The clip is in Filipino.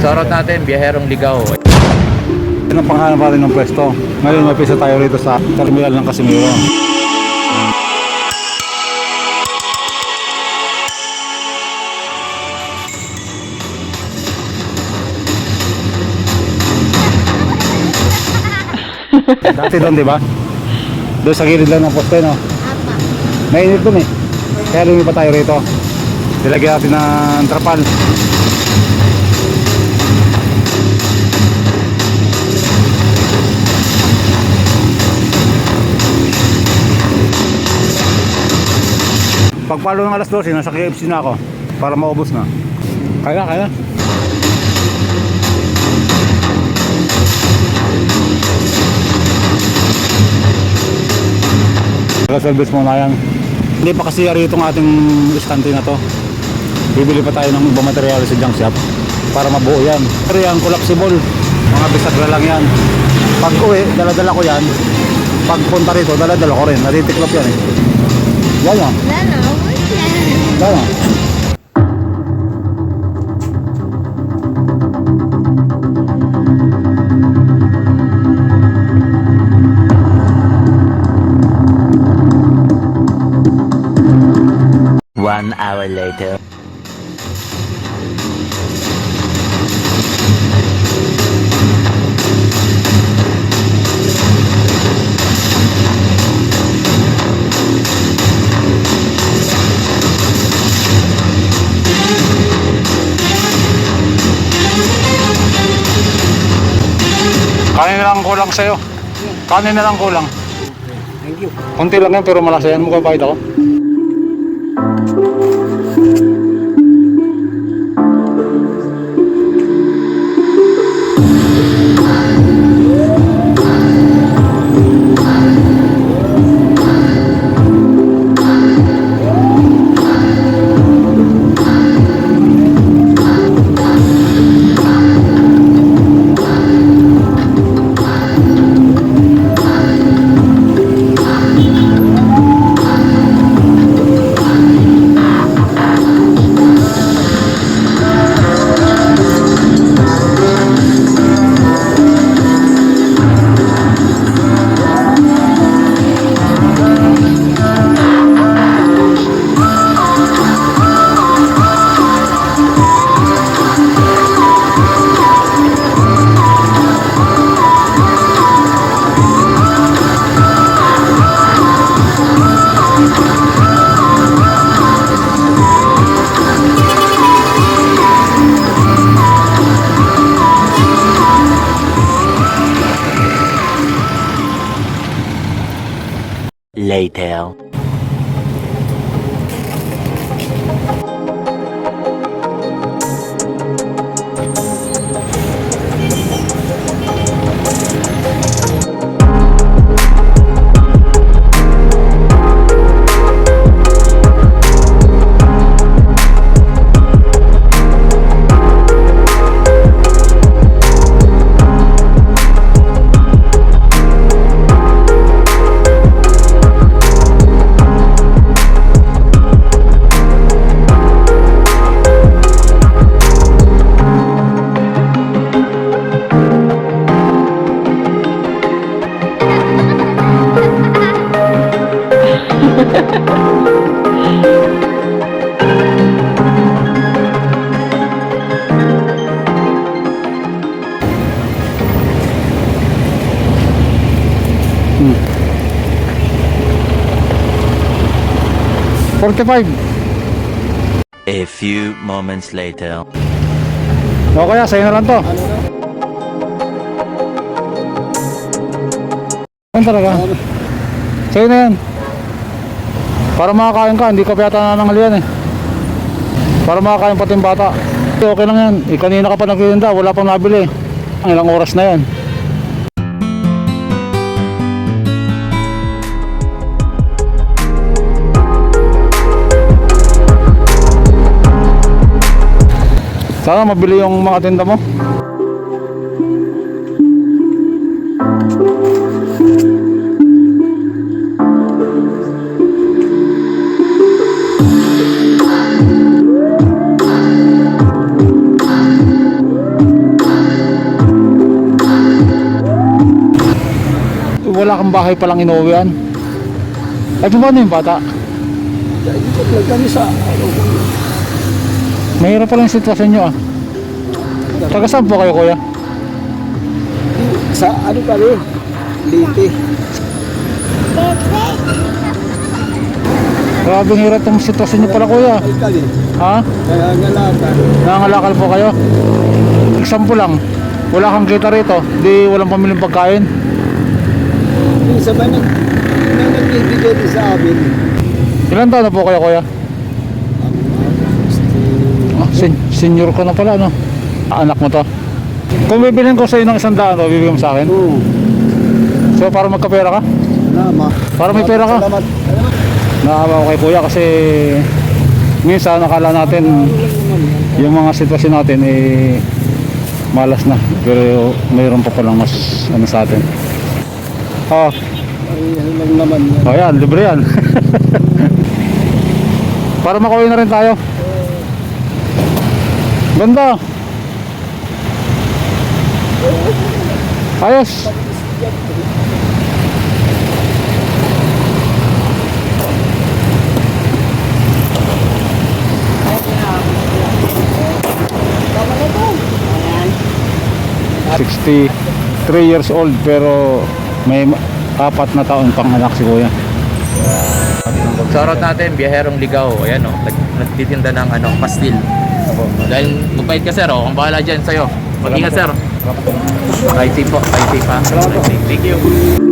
Shoutout natin, Biyaherong Ligaw. Yan ang pangalan natin ng pwesto. Ngayon may pisa tayo rito sa terminal ng Casimiro. Dati doon, di ba? Doon sa gilid lang ng poste, no? Apa. Mainit doon eh. Kaya lumipat tayo rito. Nilagyan natin ng trapal. Pagpalo ng alas 12, nasa KFC na ako. Para maubos na. Kaya, kaya. Taga-service muna yan. Hindi pa kasi yari itong ating iskante na to. Bibili pa tayo ng ibang material sa junk shop para mabuo yan. Pero yan, collapsible. Mga bisagra lang yan. Pag uwi, daladala ko yan. Pag punta rito, daladala ko rin. Natitiklop yan eh. Yan yan. Wala na. Wala. Yan yan. One hour later. Kanin na lang kulang sa'yo. Kanin na lang kulang. Thank you. Kunti lang yan pero malasa yan. Mukhang bakit ako. Later. Forty-five. A few moments later. O kaya, sa'yo na lang to. Yan talaga. Sa'yo na yan. Para makakain ka, hindi ka pa yata nananghalian eh. Para makakain pati yung bata. Okay lang yan. Eh, kanina ka pa nagtitinda, wala pang nabili. Ang ilang oras na yan. Sana mabili yung mga tinda mo. wala kang bahay palang inuwian. Ay, paano yung bata? Dahil kami sa ano, Mahirap pala yung sitwasyon nyo ah. Taga saan po kayo kuya? Sa ano kami? Liti. Grabe ang hirap ang sitwasyon nyo pala kuya. Kami. Ha? Kaya ngalatan. Nangangalakal po kayo? Example lang. Wala kang kita rito. Di walang pamiling pagkain. Minsan ba may nagbibigay din sa amin. Ilan taon na po kayo kuya? Sen- senior ko na pala no? Anak mo to? Kung bibilhin ko sa iyo ng isang daan, o bibigyan mo sa akin? Oo. So para magkapera ka? Nama. Para may pera ka? Salamat. Salamat. Naawa ko kay kuya kasi minsan nakala natin yung mga sitwasyon natin eh malas na pero mayroon pa palang mas ano sa atin oh, Ay, lang naman oh yan libre yan para makauwi na rin tayo ganda ayos Sixty-three years old pero may apat na taon pang anak si kuya. Shoutout natin, biyaherong ligaw. Ayan o, nag, nagtitinda ng ano, pastil. Dahil mabait ka sir, oh, ang bahala dyan sa'yo. Mag-ingat sir. Kahit safe po, kahit safe ha. Thank you.